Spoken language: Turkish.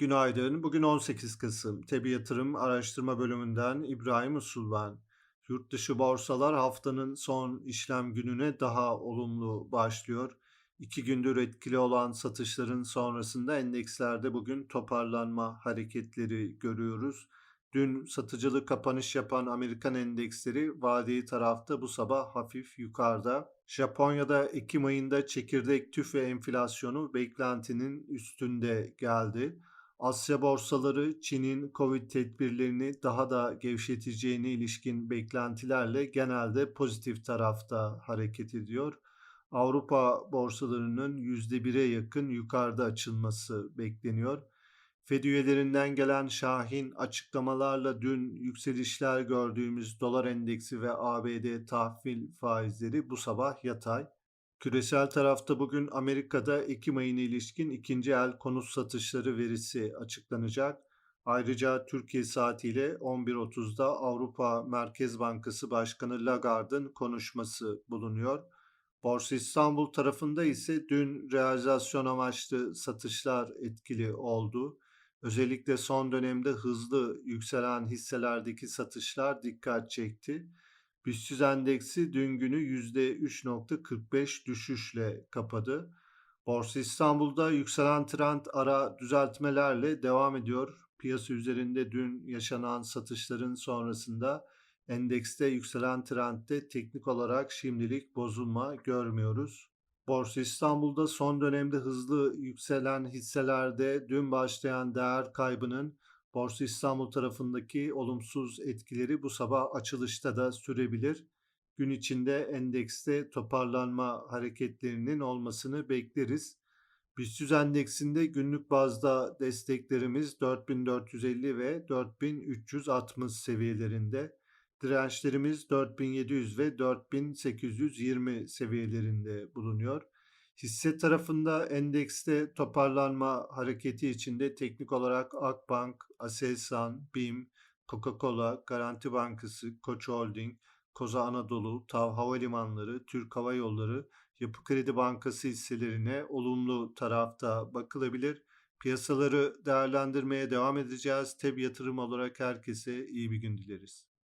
Günaydın. Bugün 18 Kasım. TEB Yatırım Araştırma Bölümünden İbrahim Usul ben. Yurt dışı borsalar haftanın son işlem gününe daha olumlu başlıyor. İki gündür etkili olan satışların sonrasında endekslerde bugün toparlanma hareketleri görüyoruz. Dün satıcılı kapanış yapan Amerikan endeksleri vadeli tarafta bu sabah hafif yukarıda. Japonya'da Ekim ayında çekirdek tüfe enflasyonu beklentinin üstünde geldi. Asya borsaları Çin'in Covid tedbirlerini daha da gevşeteceğine ilişkin beklentilerle genelde pozitif tarafta hareket ediyor. Avrupa borsalarının %1'e yakın yukarıda açılması bekleniyor. Fed üyelerinden gelen şahin açıklamalarla dün yükselişler gördüğümüz dolar endeksi ve ABD tahvil faizleri bu sabah yatay. Küresel tarafta bugün Amerika'da Ekim ayına ilişkin ikinci el konut satışları verisi açıklanacak. Ayrıca Türkiye saatiyle 11.30'da Avrupa Merkez Bankası Başkanı Lagarde'ın konuşması bulunuyor. Borsa İstanbul tarafında ise dün realizasyon amaçlı satışlar etkili oldu. Özellikle son dönemde hızlı yükselen hisselerdeki satışlar dikkat çekti. BIST endeksi dün günü %3.45 düşüşle kapadı. Borsa İstanbul'da yükselen trend ara düzeltmelerle devam ediyor. Piyasa üzerinde dün yaşanan satışların sonrasında endekste yükselen trendde teknik olarak şimdilik bozulma görmüyoruz. Borsa İstanbul'da son dönemde hızlı yükselen hisselerde dün başlayan değer kaybının Borsa İstanbul tarafındaki olumsuz etkileri bu sabah açılışta da sürebilir. Gün içinde endekste toparlanma hareketlerinin olmasını bekleriz. BIST endeksinde günlük bazda desteklerimiz 4450 ve 4360 seviyelerinde. Dirençlerimiz 4700 ve 4820 seviyelerinde bulunuyor. Hisse tarafında endekste toparlanma hareketi içinde teknik olarak Akbank, Aselsan, BİM, Coca-Cola, Garanti Bankası, Koç Holding, Koza Anadolu, TAV Havalimanları, Türk Hava Yolları, Yapı Kredi Bankası hisselerine olumlu tarafta bakılabilir. Piyasaları değerlendirmeye devam edeceğiz. Teb yatırım olarak herkese iyi bir gün dileriz.